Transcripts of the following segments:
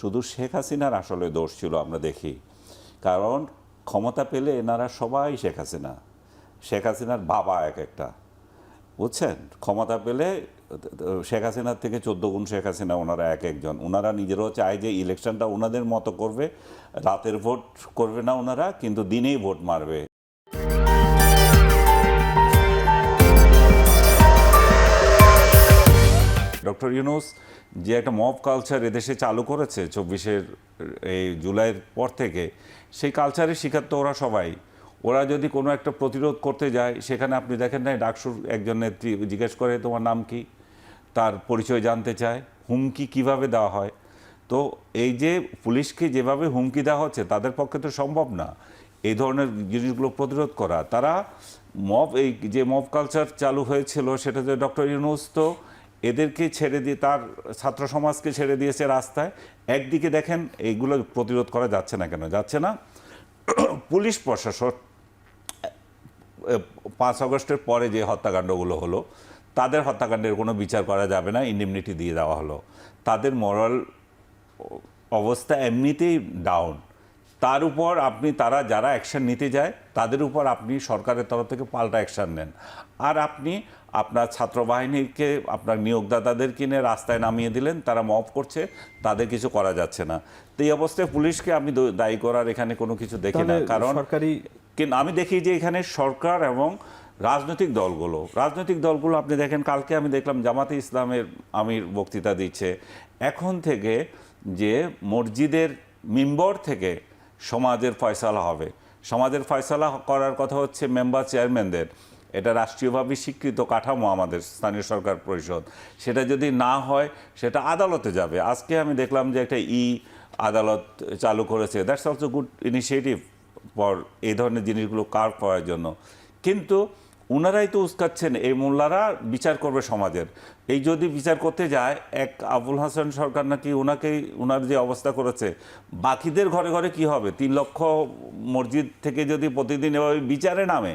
শুধু শেখ হাসিনার আসলে দোষ ছিল আমরা দেখি। কারণ ক্ষমতা পেলে এনারা সবাই শেখ হাসিনা। শেখ হাসিনার বাবা এক একটা। বুঝছেন? ক্ষমতা পেলে শেখ হাসিনার থেকে চোদ্দ গুণ শেখ হাসিনা, ওনারা এক একজন। ওনারা নিজেরাও চায় যে ইলেকশনটা ওনাদের মতো করবে। রাতের ভোট করবে না ওনারা, কিন্তু দিনেই ভোট মারবে। ডক্টর ইউনুস যে একটা মব কালচার এদেশে চালু করেছে চব্বিশের, এই জুলাইয়ের পর থেকে, সেই কালচারের শিকার তো ওরা সবাই। ওরা যদি কোনো একটা প্রতিরোধ করতে যায়, সেখানে আপনি দেখেন না ডাকসুর একজন নেত্রী জিজ্ঞেস করে, তোমার নাম কি? তার পরিচয় জানতে চায়, হুমকি কীভাবে দেওয়া হয়? তো এই যে পুলিশকে যেভাবে হুমকি দেওয়া হচ্ছে, তাদের পক্ষে তো সম্ভব না এই ধরনের জিনিসগুলো প্রতিরোধ করা। তারা মব এই যে মব কালচার চালু হয়েছিল, সেটাতে ডক্টর ইউনুস তো এদেরকে ছেড়ে দিয়ে, তার ছাত্র সমাজকে ছেড়ে দিয়েছে রাস্তায়। একদিকে দেখেন এইগুলো প্রতিরোধ করা যাচ্ছে না কেন? যাচ্ছে না। পুলিশ প্রশাসন, পাঁচ আগস্টের পরে যে হত্যাকাণ্ডগুলো হলো, তাদের হত্যাকাণ্ডের কোনো বিচার করা যাবে না, ইন্ডিমনিটি দিয়ে দেওয়া হলো। তাদের মরাল অবস্থা এমনিতেই ডাউন তার উপর আপনি তারা যারা অ্যাকশন নিতে যায় তাদের উপর আপনি সরকারের তরফ থেকে পাল্টা অ্যাকশন নেন। আর আপনি আপনার ছাত্র বাহিনীকে আপনার নিয়োগদাতাদের কিনে রাস্তায় নামিয়ে দিলেন তারা মফ করছে তাদের কিছু করা যাচ্ছে না। তো এই অবস্থায় পুলিশকে আমি দায়ী করার এখানে কোনো কিছু দেখি না। কারণ সরকারি কিন্তু আমি দেখি যে এখানে সরকার এবং রাজনৈতিক দলগুলো রাজনৈতিক দলগুলো আপনি দেখেন কালকে আমি দেখলাম জামাতে ইসলামের আমির বক্তৃতা দিচ্ছে। এখন থেকে যে মসজিদের মেম্বর থেকে সমাজের ফয়সালা হবে। সমাজের ফয়সালা করার কথা হচ্ছে মেম্বার চেয়ারম্যানদের। এটা রাষ্ট্রীয়ভাবে স্বীকৃত কাঠামো আমাদের স্থানীয় সরকার পরিষদ। সেটা যদি না হয়, সেটা আদালতে যাবে। আজকে আমি দেখলাম যে একটা ই আদালত চালু করেছে। That's also good initiative for এই ধরনের জিনিসগুলো কার করার জন্য। কিন্তু ওনারাই তো উস্কাচ্ছেন, এই মোল্লারা বিচার করবে সমাজের। এই যদি বিচার করতে যায়, এক আবুল হাসান সরকার নাকি ওনাকেই ওনার যে অবস্থা করেছে, বাকিদের ঘরে ঘরে কি হবে? তিন লক্ষ মসজিদ থেকে যদি প্রতিদিন এভাবে বিচারে নামে,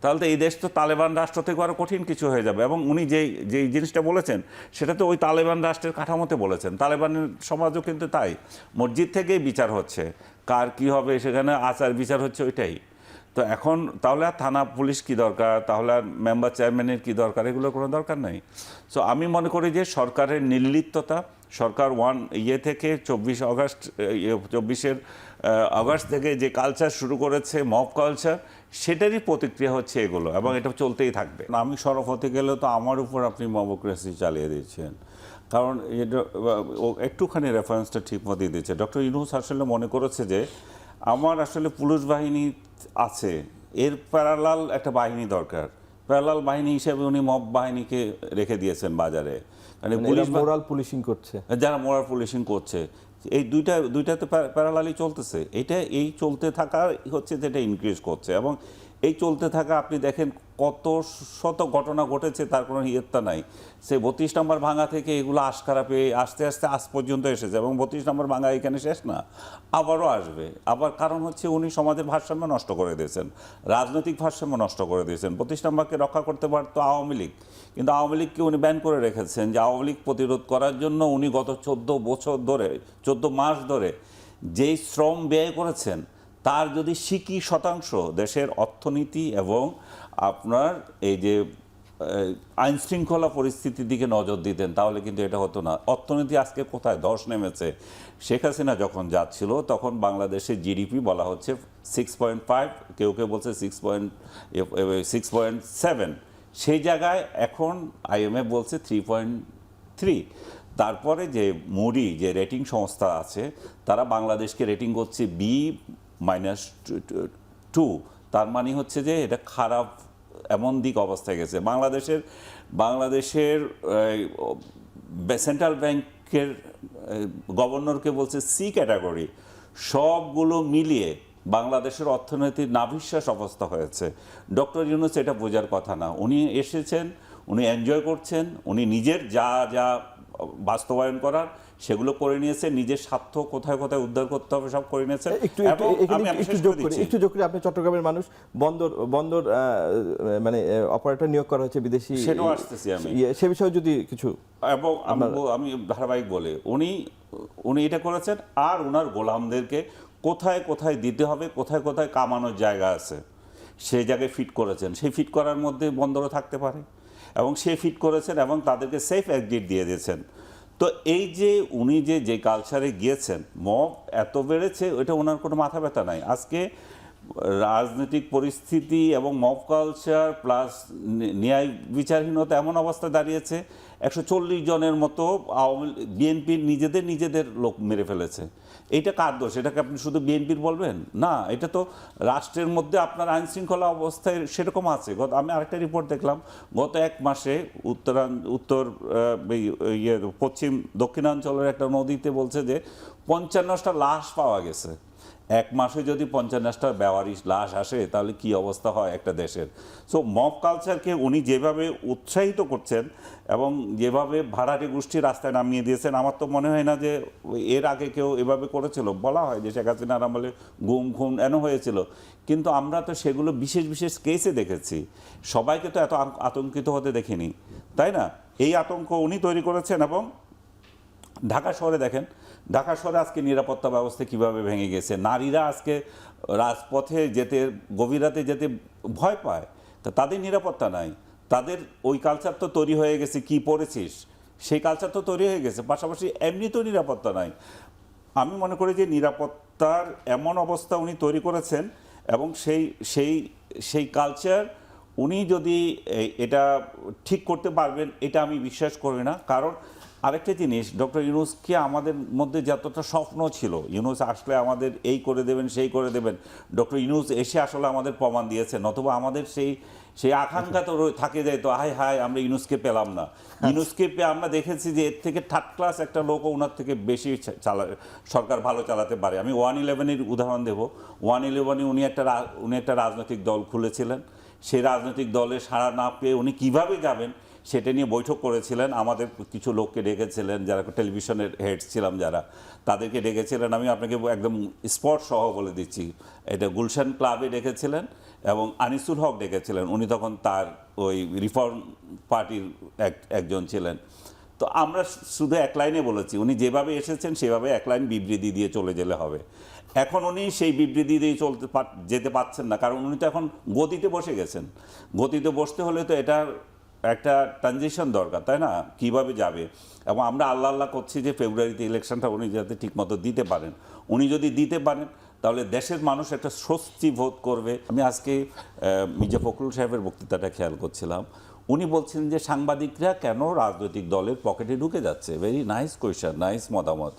তাহলে তো এই দেশ তো তালেবান রাষ্ট্র থেকে আরও কঠিন কিছু হয়ে যাবে। এবং উনি যেই যেই জিনিসটা বলেছেন, সেটা তো ওই তালেবান রাষ্ট্রের কাঠামোতে বলেছেন। তালেবানের সমাজও কিন্তু তাই। মসজিদ থেকেই বিচার হচ্ছে। কার কি হবে সেখানে আচার বিচার হচ্ছে ওইটাই। তো এখন তাহলে আর থানা পুলিশ কি দরকার? তাহলে আর মেম্বার চেয়ারম্যানের কি দরকার? এগুলোর কোনো দরকার নেই। সো আমি মনে করি যে সরকারের নির্লিপ্ততা, সরকার ওয়ান ইয়ে থেকে চব্বিশ আগস্ট চব্বিশের আগস্ট থেকে যে কালচার শুরু করেছে মব কালচার সেটারই প্রতিক্রিয়া হচ্ছে এগুলো এবং এটা চলতেই থাকবে। আমি সরব হতে গেলে তো আমার উপর আপনি মবক্রেসি চালিয়ে দিয়েছেন কারণ এটা একটুখানি রেফারেন্সটা ঠিক মতো দিয়েছে ডক্টর ইউনুস আসলে মনে করেছে যে আমার আসলে পুলিশ বাহিনী আছে। এর প্যারালাল একটা বাহিনী দরকার। প্যারালাল বাহিনী হিসেবে উনি মব বাহিনীকে রেখে দিয়েছেন বাজারে। মানে পুলিশ বা- মোরাল পুলিশিং করছে। যারা মোরাল পুলিশিং করছে। এই দুইটা দুইটা তো প্যারালালই চলতেছে। এটা এই চলতে থাকা হচ্ছে যেটা ইনক্রিজ করছে এবং এই চলতে থাকা আপনি দেখেন কত শত ঘটনা ঘটেছে তার কোনো ইয়ত্তা নাই। সে বত্রিশ নম্বর ভাঙা থেকে এগুলো আশকারা পেয়ে আস্তে আস্তে আজ পর্যন্ত এসেছে এবং বত্রিশ নম্বর ভাঙা এখানে শেষ না, আবারও আসবে। আবার কারণ হচ্ছে উনি সমাজের ভারসাম্য নষ্ট করে দিয়েছেন, রাজনৈতিক ভারসাম্য নষ্ট করে দিয়েছেন। বত্রিশ নম্বরকে রক্ষা করতে পারতো আওয়ামী লীগ, কিন্তু আওয়ামী লীগকে উনি ব্যান করে রেখেছেন যে আওয়ামী লীগ প্রতিরোধ করার জন্য উনি গত চোদ্দ বছর ধরে, চোদ্দ মাস ধরে যেই শ্রম ব্যয় করেছেন তার যদি সিকি শতাংশ দেশের অর্থনীতি এবং আপনার এই যে আইন শৃঙ্খলা পরিস্থিতির দিকে নজর দিতেন, তাহলে কিন্তু এটা হতো না। অর্থনীতি আজকে কোথায়? ধস নেমেছে। শেখ হাসিনা যখন যাচ্ছিল, তখন বাংলাদেশের জিডিপি বলা হচ্ছে সিক্স পয়েন্ট ফাইভ কেউ কেউ বলছে six point six point seven সেই জায়গায় এখন আইএমএফ বলছে থ্রি পয়েন্ট থ্রি তারপরে যে মুডি, যে রেটিং সংস্থা আছে, তারা বাংলাদেশকে রেটিং করছে বি মাইনাস টু তার মানে হচ্ছে যে এটা খারাপ এমন দিক অবস্থায় গেছে। বাংলাদেশের বাংলাদেশের সেন্ট্রাল ব্যাংকের গভর্নরকে বলছে সি ক্যাটাগরি সবগুলো মিলিয়ে বাংলাদেশের অর্থনীতির নাভিশ্বাস অবস্থা হয়েছে। ডক্টর ইউনুস এটা বোঝার কথা না। উনি এসেছেন, উনি এনজয় করছেন, উনি নিজের যা যা বাস্তবায়ন করার সেগুলো করে নিয়েছে নিজের স্বার্থ কোথায় কোথায় উদ্ধার করতে হবে সব করে নিয়েছে একটু একটু- যোগ করে আপনি চট্টগ্রামের মানুষ বন্দর বন্দর মানে অপারেটর নিয়োগ করা হচ্ছে বিদেশি সেটাও আসতেছি আমি। ইয়ে, সে বিষয়ে যদি কিছু এবং আমি আমি ধারাবাহিক বলে উনি উনি এটা করেছেন আর ওনার গোলামদেরকে কোথায় কোথায় দিতে হবে কোথায় কোথায় কামানোর জায়গা আছে সেই জায়গায় ফিট করেছেন। সেই ফিট করার মধ্যে বন্দরও থাকতে পারে। এবং সে ফিট করেছেন এবং তাদেরকে সেফ এক্সিট দিয়ে দিয়েছেন। তো এই যে উনি যে যে কালচারে গিয়েছেন মব এত বেড়েছে ওইটা ওনার কোনো মাথা ব্যথা নাই। আজকে রাজনৈতিক পরিস্থিতি এবং মব কালচার প্লাস ন্যায় বিচারহীনতা এমন অবস্থা দাঁড়িয়েছে, একশো চল্লিশ জনের মতো আওয়ামী বিএনপির নিজেদের নিজেদের লোক মেরে ফেলেছে। এইটা কার দোষ? এটাকে আপনি শুধু বিএনপির বলবেন? না, এটা তো রাষ্ট্রের মধ্যে আপনার আইন শৃঙ্খলা অবস্থায় সেরকম আছে। গত আমি আরেকটা রিপোর্ট দেখলাম, গত এক মাসে উত্তরাঞ্চ উত্তর ইয়ে পশ্চিম দক্ষিণাঞ্চলের একটা নদীতে বলছে যে পঞ্চান্নটা লাশ পাওয়া গেছে। এক মাসে যদি পঞ্চান্নটা বেওয়ারিশ লাশ আসে, তাহলে কি অবস্থা হয় একটা দেশের? সো মব কালচারকে উনি যেভাবে উৎসাহিত করছেন এবং যেভাবে ভাড়াটে গোষ্ঠী রাস্তায় নামিয়ে দিয়েছেন, আমার তো মনে হয় না যে এর আগে কেউ এভাবে করেছিল। বলা হয় যে শেখ হাসিনার আমলে গুম, খুন এন হয়েছিল। কিন্তু আমরা তো সেগুলো বিশেষ বিশেষ কেসে দেখেছি। সবাইকে তো এত আতঙ্কিত হতে দেখিনি। তাই না? এই আতঙ্ক উনি তৈরি করেছেন এবং ঢাকা শহরে দেখেন ঢাকা শহরে আজকে নিরাপত্তা ব্যবস্থা কীভাবে ভেঙে গেছে? নারীরা আজকে রাজপথে যেতে গভীর রাতে যেতে ভয় পায়। তা তাদের নিরাপত্তা নাই। তাদের ওই কালচার তো তৈরি হয়ে গেছে, কি পড়েছিস? সেই কালচার তো তৈরি হয়ে গেছে, পাশাপাশি এমনি তো নিরাপত্তা নাই। আমি মনে করি যে নিরাপত্তার এমন অবস্থা উনি তৈরি করেছেন এবং সেই সেই সেই কালচার উনি যদি এটা ঠিক করতে পারবেন, এটা আমি বিশ্বাস করি না। কারণ আরেকটা জিনিস ডক্টর ইউনুসকে আমাদের মধ্যে যতটা স্বপ্ন ছিল? ইউনুস আসলে আমাদের এই করে দেবেন সেই করে দেবেন। ডক্টর ইউনুস এসে আসলে আমাদের প্রমাণ দিয়েছেন অথবা আমাদের সেই সেই আকাঙ্ক্ষা তো থাকে যায় তো হাই হাই আমরা ইউনুসকে পেলাম না। ইউনুসকে পেয়ে আমরা দেখেছি যে এর থেকে থার্ড ক্লাস একটা লোক ওনার থেকে বেশি চালা সরকার ভালো চালাতে পারে। আমি ওয়ান ইলেভেনের উদাহরণ দেব। ওয়ান ইলেভেনে উনি একটা উনি একটা রাজনৈতিক দল খুলেছিলেন। সেই রাজনৈতিক দলে সাড়া না পেয়ে উনি কীভাবে যাবেন? সেটা নিয়ে বৈঠক করেছিলেন। আমাদের কিছু লোককে ডেকেছিলেন, যারা টেলিভিশনের হেডস ছিলাম যারা, তাদেরকে ডেকেছিলেন। আমি আপনাকে একদম স্পট সহ বলে দিচ্ছি। এটা গুলশান ক্লাবে ডেকেছিলেন এবং আনিসুল হক ডেকেছিলেন। উনি তখন তার ওই রিফর্ম পার্টির এক, একজন ছিলেন। তো আমরা শুধু এক লাইনে বলেছি, উনি যেভাবে এসেছেন সেভাবে এক লাইন বিবৃতি দিয়ে চলে গেলে হবে। এখন উনি সেই বিবৃতি দিয়ে চলতে যেতে পারছেন না, কারণ উনি তো এখন গতিতে বসে গেছেন। গতিতে বসতে হলে তো এটার একটা ট্রানজিশন দরকার, তাই না? কীভাবে যাবে? এবং আমরা আল্লাহ আল্লাহ করছি যে ফেব্রুয়ারিতে ইলেকশনটা উনি যাতে ঠিকমতো দিতে পারেন। উনি যদি দিতে পারেন, তাহলে দেশের মানুষ একটা স্বস্তি বোধ করবে। আমি আজকে মির্জা ফখরুল সাহেবের বক্তৃতাটা খেয়াল করছিলাম। উনি বলছেন যে সাংবাদিকরা কেন রাজনৈতিক দলের পকেটে ঢুকে যাচ্ছে? ভেরি নাইস কোয়েশ্চেন নাইস মতামত।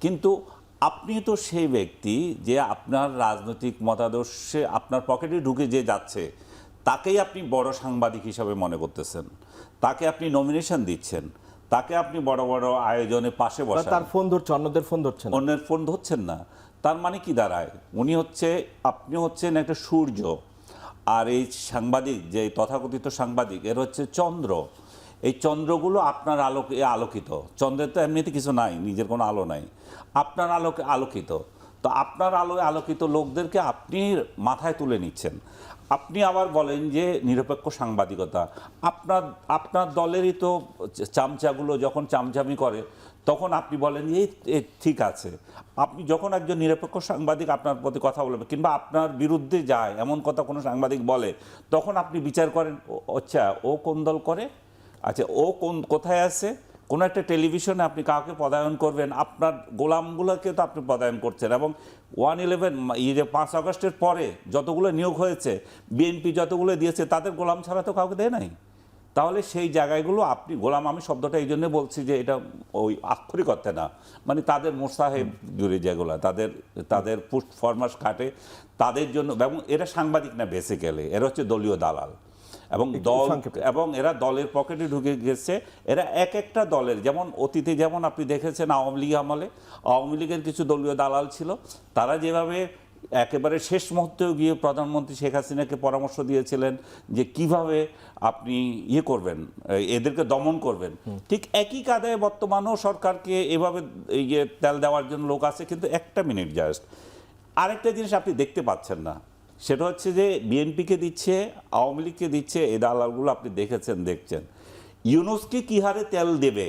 কিন্তু আপনি তো সেই ব্যক্তি যে আপনার রাজনৈতিক মতাদর্শে আপনার পকেটে ঢুকে যে যাচ্ছে। তাকেই আপনি বড় সাংবাদিক হিসাবে মনে করতেছেন। তাকে আপনি নমিনেশন দিচ্ছেন। তাকে আপনি বড় বড় আয়োজনে পাশে বা বসান। তার ফোন ধরছে অন্যদের ফোন ধরছেন অন্যের ফোন ধরছেন না। তার মানে কি দাঁড়ায়? উনি হচ্ছে আপনি হচ্ছেন একটা সূর্য। আর এই সাংবাদিক যে তথাকথিত সাংবাদিক এর হচ্ছে চন্দ্র। এই চন্দ্রগুলো আপনার আলোকে আলোকিত। চন্দ্রের তো এমনিতে কিছু নাই নিজের কোনো আলো নাই। আপনার আলোকে আলোকিত। তো আপনার আলোয় আলোকিত লোকদেরকে আপনি মাথায় তুলে নিচ্ছেন। আপনি আবার বলেন যে নিরপেক্ষ সাংবাদিকতা। আপনার আপনার দলেরই তো চামচাগুলো যখন চামচামি করে, তখন আপনি বলেন এই ঠিক আছে। আপনি যখন একজন নিরপেক্ষ সাংবাদিক আপনার প্রতি কথা বলবে কিংবা আপনার বিরুদ্ধে যায়, এমন কথা কোনো সাংবাদিক বলে, তখন আপনি বিচার করেন আচ্ছা ও কোন দল করে? আচ্ছা ও কোন, কোথায় আছে? কোনো একটা টেলিভিশনে আপনি কাউকে পদায়ন করবেন, আপনার গোলামগুলোকে তো আপনি পদায়ন করছেন এবং ওয়ান ইলেভেন ইয়ে যে পাঁচ আগস্টের পরে যতগুলো নিয়োগ হয়েছে, বিএনপি যতগুলো দিয়েছে, তাদের গোলাম ছাড়া তো কাউকে দেয় নাই। তাহলে সেই জায়গাগুলো আপনি, গোলাম আমি শব্দটা এই জন্য বলছি যে এটা ওই আক্ষরিক অর্থে না। মানে তাদের মোসাহেব জুড়ে যেগুলো, তাদের তাদের পুষ্ট ফরমাস কাটে, তাদের জন্য, এবং এরা সাংবাদিক না বেসিক্যালি এরা হচ্ছে দলীয় দালাল। এবং দল এবং এরা দলের পকেটে ঢুকে গেছে। এরা এক একটা দলের যেমন অতীতে যেমন আপনি দেখেছেন আওয়ামী লীগ আমলে আওয়ামী লীগের কিছু দলীয় দালাল ছিল তারা যেভাবে একেবারে শেষ মুহূর্তেও গিয়ে প্রধানমন্ত্রী শেখ হাসিনাকে পরামর্শ দিয়েছিলেন যে কীভাবে আপনি ইয়ে করবেন এদেরকে দমন করবেন। ঠিক একই কাদায় বর্তমানেও সরকারকে এভাবে ইয়ে তেল দেওয়ার জন্য লোক আছে কিন্তু একটা মিনিট জাস্ট। আরেকটা জিনিস আপনি দেখতে পাচ্ছেন না সেটা হচ্ছে যে বিএনপিকে দিচ্ছে, আওয়ামী লীগকে দিচ্ছে, এই দালালগুলো আপনি দেখেছেন, দেখছেন। ইউনুসকে কী হারে তেল দেবে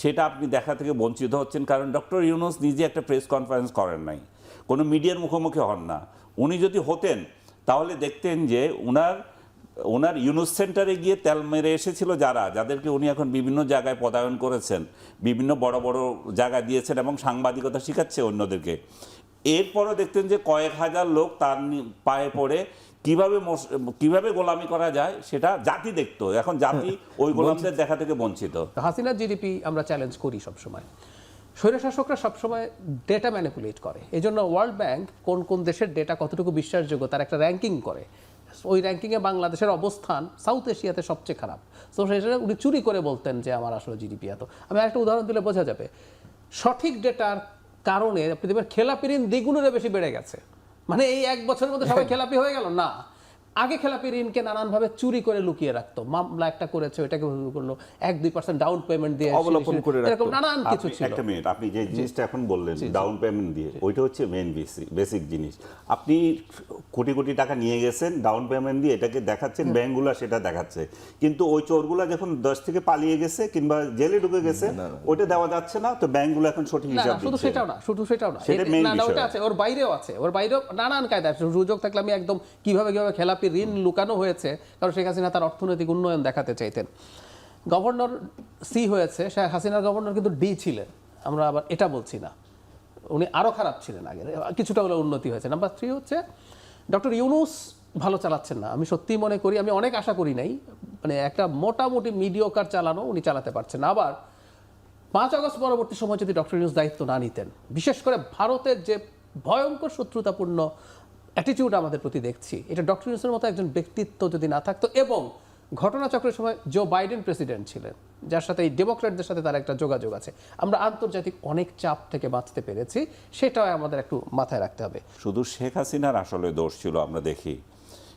সেটা আপনি দেখা থেকে বঞ্চিত হচ্ছেন, কারণ ডক্টর ইউনুস নিজে একটা প্রেস কনফারেন্স করেন নাই। কোনো মিডিয়ার মুখোমুখি হন না। উনি যদি হতেন, তাহলে দেখতেন যে উনার ওনার ইউনুস সেন্টারে গিয়ে তেল মেরে এসেছিল যারা, যাদেরকে উনি এখন বিভিন্ন জায়গায় পদায়ন করেছেন, বিভিন্ন বড় বড় জায়গা দিয়েছেন এবং সাংবাদিকতা শিখাচ্ছে অন্যদেরকে। এরপরও দেখতেন যে কয়েক হাজার লোক তার পায়ে পড়ে কীভাবে কীভাবে গোলামি করা যায় সেটা জাতি দেখতো। এখন জাতি ওই গোলামদের দেখা থেকে বঞ্চিত। হাসিনার জিডিপি আমরা চ্যালেঞ্জ করি সবসময়। স্বৈরশাসকরা সবসময় ডেটা ম্যানিপুলেট করে। এই জন্য ওয়ার্ল্ড ব্যাংক কোন কোন দেশের ডেটা কতটুকু বিশ্বাসযোগ্য তার একটা র্যাঙ্কিং করে। ওই র্যাঙ্কিংয়ে বাংলাদেশের অবস্থান সাউথ এশিয়াতে সবচেয়ে খারাপ। তো সেটা উনি চুরি করে বলতেন যে আমার আসলে জিডিপি এত। আমি একটা উদাহরণ দিলে বোঝা যাবে। সঠিক ডেটার কারণে পৃথিবীর দেখবেন খেলাপি ঋণ দ্বিগুণের বেশি বেড়ে গেছে। মানে এই এক বছরের মধ্যে সবাই খেলাপি হয়ে গেল? না। আগে খেলাপি ঋণকে নানানভাবে চুরি করে লুকিয়ে রাখতো। মামলা একটা করেছে ওইটাকে ভুল করল এক দুই পার্সেন্ট ডাউন পেমেন্ট দিয়ে অবলম্বন করে রাখতো। এরকম নানান কিছু ছিল। একটা মিনিট আপনি যে জিনিসটা এখন বললেন ডাউন পেমেন্ট দিয়ে ওইটা হচ্ছে মেন বেসিক জিনিস। আপনি কোটি কোটি টাকা নিয়ে গেছেন ডাউন পেমেন্ট দিয়ে এটাকে দেখাচ্ছেন ব্যাংকগুলো সেটা দেখাচ্ছে। কিন্তু ওই চোরগুলো যখন দশ থেকে পালিয়ে গেছে কিংবা জেলে ঢুকে গেছে ওইটা দেওয়া যাচ্ছে না তো ব্যাংকগুলো এখন সঠিক হিসাব শুধু সেটাও না শুধু সেটাও না। সেটা এ- main না না বিষয়। আছে ওর বাইরেও আছে ওর বাইরেও নানান কায়দা আছে। সুযোগ থাকলে আমি একদম কীভাবে কীভাবে খেলাপি ঋণ লুকানো হয়েছে, কারণ শেখ হাসিনা তার অর্থনৈতিক উন্নয়ন দেখাতে চাইতেন। গভর্নর সি হয়েছে, শেখ হাসিনার গভর্নর কিন্তু ডি ছিলেন। আমরা আবার এটা বলছি না। উনি আরও খারাপ ছিলেন আগে, কিছুটা হলে উন্নতি হয়েছে। নাম্বার থ্রি হচ্ছে ডক্টর ইউনুস ভালো চালাচ্ছেন না। আমি সত্যিই মনে করি, আমি অনেক আশা করি নাই মানে একটা মোটামুটি মিডিওকার চালানো উনি চালাতে পারছেন আবার পাঁচ আগস্ট পরবর্তী সময় যদি ডক্টর ইউনুস দায়িত্ব না নিতেন, বিশেষ করে ভারতের যে ভয়ঙ্কর শত্রুতাপূর্ণ অ্যাটিটিউড আমাদের প্রতি দেখছি। এটা ডক্টর ইউনুসের মতো একজন ব্যক্তিত্ব যদি না থাকতো এবং ঘটনাচক্রের সময় জো বাইডেন প্রেসিডেন্ট ছিলেন, যার সাথে এই ডেমোক্রেটদের সাথে তার একটা যোগাযোগ আছে। আমরা আন্তর্জাতিক অনেক চাপ থেকে বাঁচতে পেরেছি, সেটাও আমাদের একটু মাথায় রাখতে হবে। শুধু শেখ হাসিনার আসলে দোষ ছিল আমরা দেখি।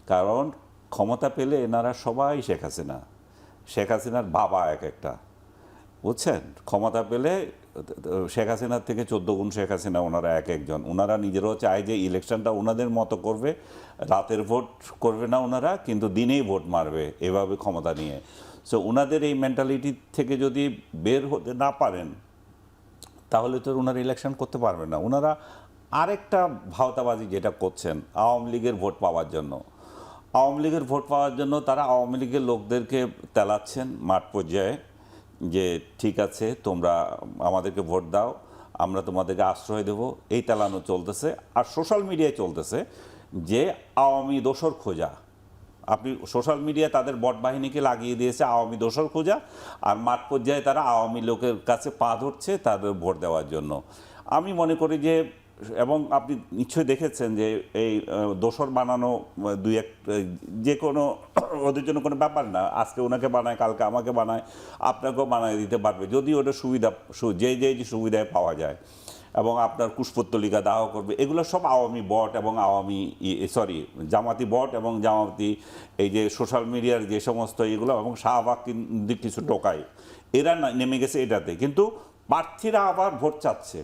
কারণ ক্ষমতা পেলে এনারা সবাই শেখ হাসিনা। শেখ হাসিনার বাবা এক একটা। বুঝছেন? ক্ষমতা পেলে শেখ হাসিনার থেকে চোদ্দ গুণ শেখ হাসিনা, ওনারা এক একজন। ওনারা নিজেরাও চায় যে ইলেকশনটা ওনাদের মতো করবে, রাতের ভোট করবে না ওনারা, কিন্তু দিনেই ভোট মারবে এভাবে ক্ষমতা নিয়ে। সো ওনাদের এই মেন্টালিটি থেকে যদি বের হতে না পারেন, তাহলে তো ওনারা ইলেকশন করতে পারবে না। ওনারা আরেকটা ভাওতাবাজি যেটা করছেন, আওয়ামী লীগের ভোট পাওয়ার জন্য। আওয়ামী লীগের ভোট পাওয়ার জন্য তারা আওয়ামী লীগের লোকদেরকে তেলাচ্ছেন মাঠ পর্যায়ে। যে ঠিক আছে, তোমরা আমাদেরকে ভোট দাও, আমরা তোমাদেরকে আশ্রয় দেব। এই তালানো চলতেছে আর সোশ্যাল মিডিয়ায় চলতেছে যে আওয়ামী দোসর খোঁজা। আপনি সোশ্যাল মিডিয়া তাদের বট বাহিনীকে লাগিয়ে দিয়েছে আওয়ামী দোসর খোঁজা আর মাঠ পর্যায়ে তারা আওয়ামী লোকের কাছে পা ধরছে তাদের ভোট দেওয়ার জন্য। আমি মনে করি যে এবং আপনি নিশ্চয়ই দেখেছেন যে এই দোসর বানানো দুই এক যে কোনো ওদের জন্য কোনো ব্যাপার না। আজকে ওনাকে বানায়, কালকে আমাকে বানায়, আপনাকেও বানায় দিতে পারবে। যদি ওটা সুবিধা যে যে সুবিধায় পাওয়া যায় এবং আপনার কুশপুত্তলিকা দাহ করবে, এগুলো সব আওয়ামী বট এবং আওয়ামী সরি, জামাতি বট এবং জামাতি, এই যে সোশ্যাল মিডিয়ার যে সমস্ত এগুলো এবং শাহবাগ কিছু টোকায়, এরা নেমে গেছে এটাতে। কিন্তু প্রার্থীরা আবার ভোট চাচ্ছে।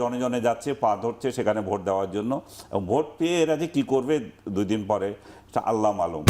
জনে জনে যাচ্ছে, পা ধরছে সেখানে ভোট দেওয়ার জন্য। ভোট পেয়ে এরা যে কী করবে দুদিন পরে আল্লাহ মালুম।